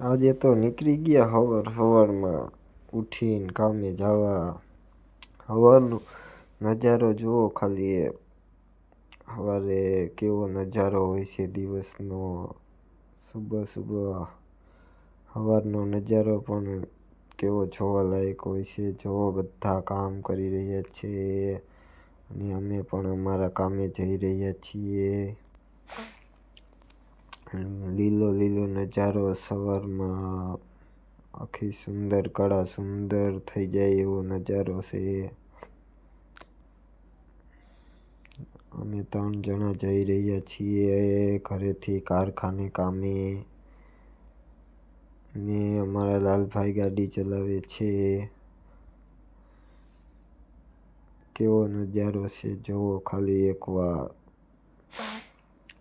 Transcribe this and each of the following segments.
આજે તો નીકળી ગયા હવાર, હવારમાં ઉઠીને કામે જવા. હવારનો નજારો જુઓ ખાલી એ સવારે કેવો નજારો હોય છે દિવસનો. સુબહ સુબહ સવારનો નજારો પણ કેવો જોવાલાયક હોય છે. જોવો બધા કામ કરી રહ્યા છે અને અમે પણ અમારા કામે જઈ રહ્યા છીએ. લીલો નજારો સવારમાં આખી સુંદર, કળા સુંદર થઈ જાય એવો નજારો છે. અમે ત્રણ જણા જઈ રહ્યા છીએ ઘરેથી કારખાને કામે. ને અમારા લાલભાઈ ગાડી ચલાવે છે. કેવો નજારો છે જોવો ખાલી એકવાર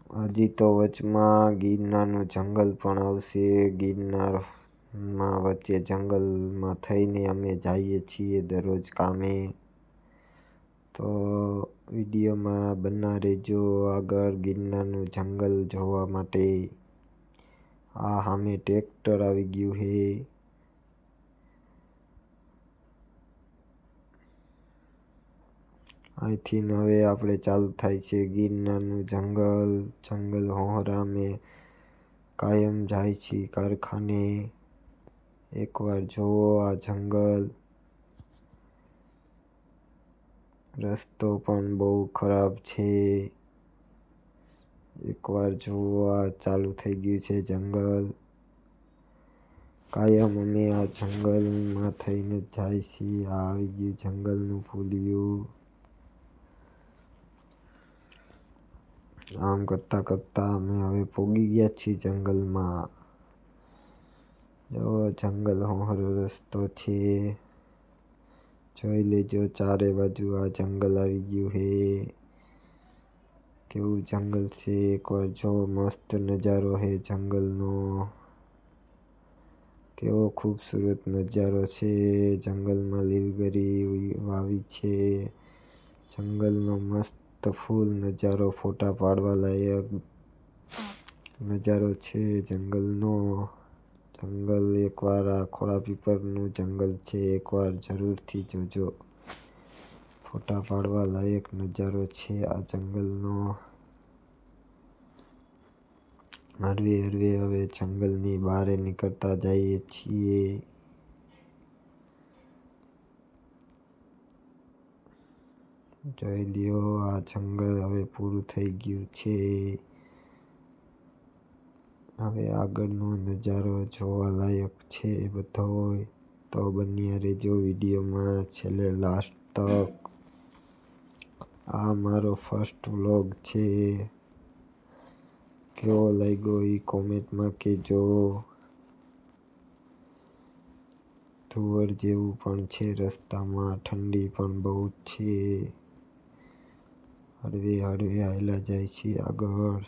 હજી તો વચમાં ગિરનારનું જંગલ પણ આવશે. ગિરનારમાં વચ્ચે જંગલમાં થઈને અમે જઈએ છીએ દરરોજ કામે. તો વિડીયોમાં બના રહેજો આગળ ગિરનારનું જંગલ જોવા માટે. આ સામે ટ્રેક્ટર આવી ગયું છે અહીંથી હવે આપણે ચાલુ થાય છે ગિરનારનું જંગલ. જંગલ હોહરા મેં કાયમ જાય છે કારખાને. એકવાર જુઓ આ જંગલ. રસ્તો પણ બહુ ખરાબ છે. એકવાર જુઓ આ ચાલુ થઈ ગયું છે જંગલ. કાયમ અમે આ જંગલમાં થઈને જાય છીએ. આવી ગયું જંગલનું ફૂલિયું આમ કરતાં કરતાં અમે હવે પોગી ગયા છીએ જંગલમાં. જો જંગલ હોહરો રસ્તો છે. જોઈ લેજો ચારે બાજુ આ જંગલ આવી ગયું હે. કેવું જંગલ છે? એકવાર જો મસ્ત નજારો છે જંગલનો. કેવો ખૂબસૂરત નજારો છે. જંગલમાં લીલગરી વાવી છે. જંગલનો મસ્ત ફૂલ નજારો ફોટા પાડવા લાયક. નજારો છે જંગલનો. જંગલ એકવાર આ ખોડા પીપરનું જંગલ છે, એકવાર જરૂરથી જોજો. ફોટા પાડવા લાયક નજારો છે આ જંગલનો. હળવે હળવે હવે જંગલની બહાર નીકળતા જઈએ છીએ. જોઈ લ્યો, આ જંગલ હવે પૂરું થઈ ગયું છે. હવે આગળનો નજારો જોવા લાયક છે બધોય. તો બન્યા રહેજો વિડીયોમાં છેલ્લે લાસ્ટ તક. આ મારો ફર્સ્ટ વ્લોગ છે. કેવો લાગ્યો એ કોમેન્ટમાં કહેજો. ધુવર જેવું પણ છે, રસ્તામાં ઠંડી પણ બહુ છે. હળવે હળવે હાલ્યા જાય છે આગળ.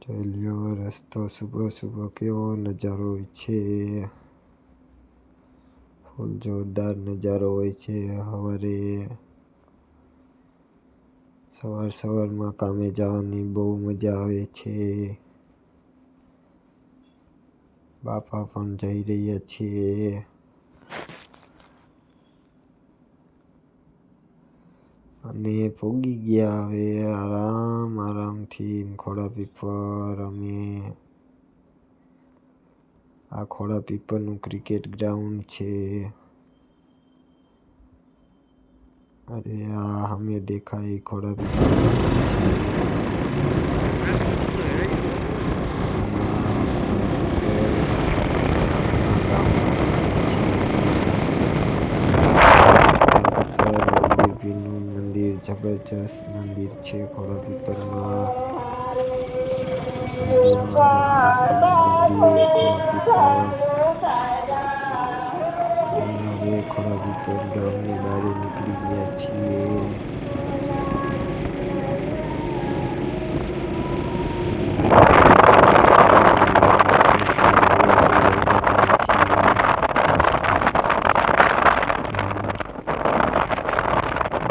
ચાલ્યો રસ્તો સુબહ સુબહ કેવો નજારો હોય છે? ફૂલ જોરદાર નજારો હોય છે સવારે સવાર સવારમાં કામે જવાની બહુ મજા આવે છે. બાપા પણ જઈ રહ્યા છીએ અને પોગી ગયા હવે આરામ, આરામથી ખોડા પીપર અમે આ ખોડા પીપરનું ક્રિકેટ ગ્રાઉન્ડ છે. અરે આ અમે દેખાય ખોડા પીપર દેવીનું મંદિર જબરજસ્ત મંદિર છે ખોડા પીપરમાં મંદિર ખોડા પીપર હવે ખોડા પીપર ગામની બહાર નીકળી ગયા છીએ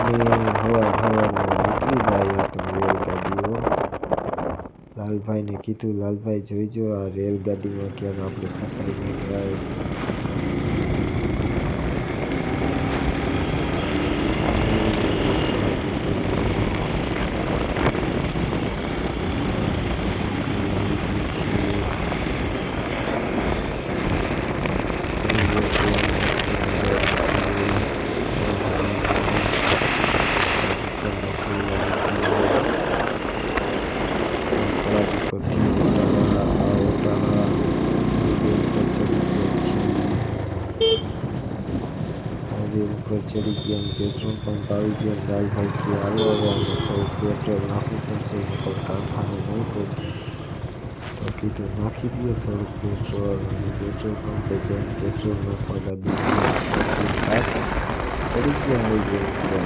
ને હવાર હવારમાં નીકળી જાય તો એ ગાડીઓ લાલભાઈને કીધું લાલભાઈ જોઈજો આ રેલગાડીમાં ક્યાંક આપણે ફસાઈ ન જાય ચડી ગયા અને પેટ્રોલ પંપ આવી ગયા લાલભાઈ કે હાલો હવે અમે થોડુંક પેટ્રોલ નાખવું પડશે નકર કારખાને નહીં પહોંચીએ તો કીધું નાખી દઈએ થોડુંક પેટ્રોલ અને પેટ્રોલ પંપે જઈને પેટ્રોલ નાખવાના બી ચડી ગયા આવી ઉપર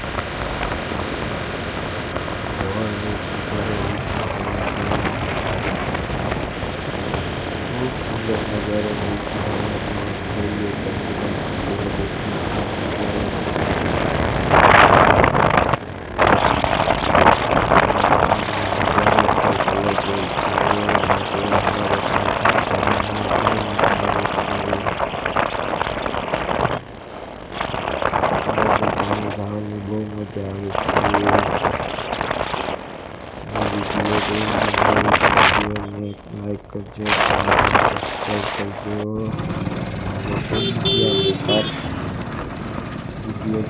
સુંદર નજારો વિડીયોને લાઈક કરજો સબસ્ક્રાઈબ કરજો વીડિયો